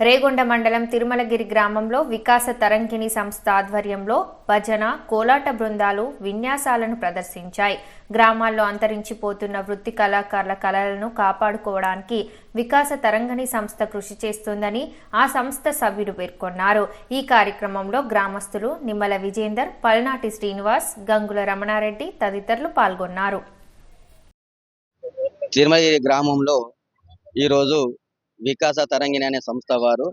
రేగొండ మండలం తిరుమలగిరి గ్రామంలో వికాస తరంగిణి సంస్థ ఆధ్వర్యంలో భజన కోలాట బృందాలు విన్యాసాలను ప్రదర్శించాయి. గ్రామాల్లో అంతరించిపోతున్న వృత్తి కళాకారుల కళలను కాపాడుకోవడానికి వికాస తరంగిణి సంస్థ కృషి చేస్తుందని ఆ సంస్థ సభ్యులు పేర్కొన్నారు. ఈ కార్యక్రమంలో గ్రామస్తులు నిమ్మల విజేందర్ పల్నాటి శ్రీనివాస్ గంగుల రమణారెడ్డి తదితరులు పాల్గొన్నారు. తిరుమలగిరి గ్రామంలో ఈరోజు వికాస తరంగిణి అనే సంస్థ వారు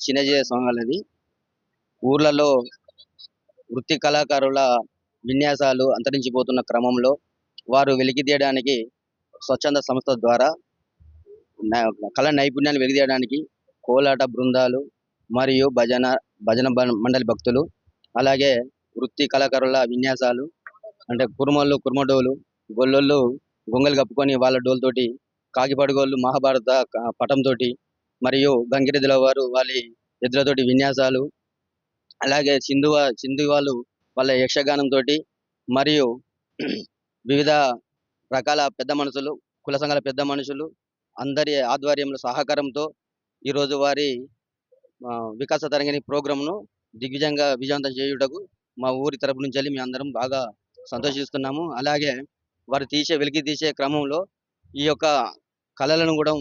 చిన్నజీయ సొంగలది ఊర్లలో వృత్తి కళాకారుల విన్యాసాలు అంతరించిపోతున్న క్రమంలో వారు వెలికి తీయడానికి స్వచ్ఛంద సంస్థ ద్వారా న- కళ నైపుణ్యాన్ని వెలికితీయడానికి కోలాట బృందాలు మరియు భజన భజన మండలి భక్తులు అలాగే వృత్తి కళాకారుల విన్యాసాలు అంటే కుర్మళ్ళు కుర్మడోలు గొల్లొళ్ళు గొంగలు కప్పుకొని వాళ్ళ డోలుతోటి కాకిపాడుగోళ్ళు మహాభారత క- పటంతోటి మరియు గంగిరెద్దుల వారు వాళ్ళ ఎద్దులతోటి విన్యాసాలు. అలాగే సింధు సింధు వాళ్ళు వాళ్ళ యక్షగానంతో మరియు వివిధ రకాల పెద్ద మనుషులు కుల సంఘాల పెద్ద మనుషులు అందరి ఆధ్వర్యంలో సహకారంతో ఈరోజు వారి వికాస తరంగిణి ప్రోగ్రామ్ను దిగ్విజయంగా విజయవంతం చేయుటకు మా ఊరి తరపు నుంచి వెళ్ళి మేము అందరం బాగా సంతోషిస్తున్నాము. అలాగే వారు తీసే వెలికి తీసే క్రమంలో ఈ యొక్క కళలను కూడా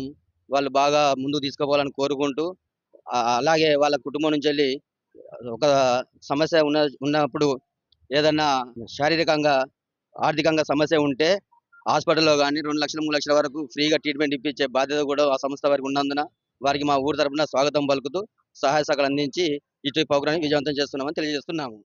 వాళ్ళు బాగా ముందుకు తీసుకుపోవాలని కోరుకుంటూ అలాగే వాళ్ళ కుటుంబం నుంచి వెళ్ళి ఒక సమస్య ఉన్న ఉన్నప్పుడు ఏదన్నా శారీరకంగా ఆర్థికంగా సమస్య ఉంటే హాస్పిటల్లో కానీ రెండు లక్షల మూడు లక్షల వరకు ఫ్రీగా ట్రీట్మెంట్ ఇప్పించే బాధ్యత కూడా ఆ సంస్థ వారికి ఉన్నందున వారికి మా ఊరి తరపున స్వాగతం పలుకుతూ సహాయ సహకారం అందించి ఇటు ప్రోగ్రాం విజయవంతం చేస్తున్నామని తెలియజేస్తున్నాము.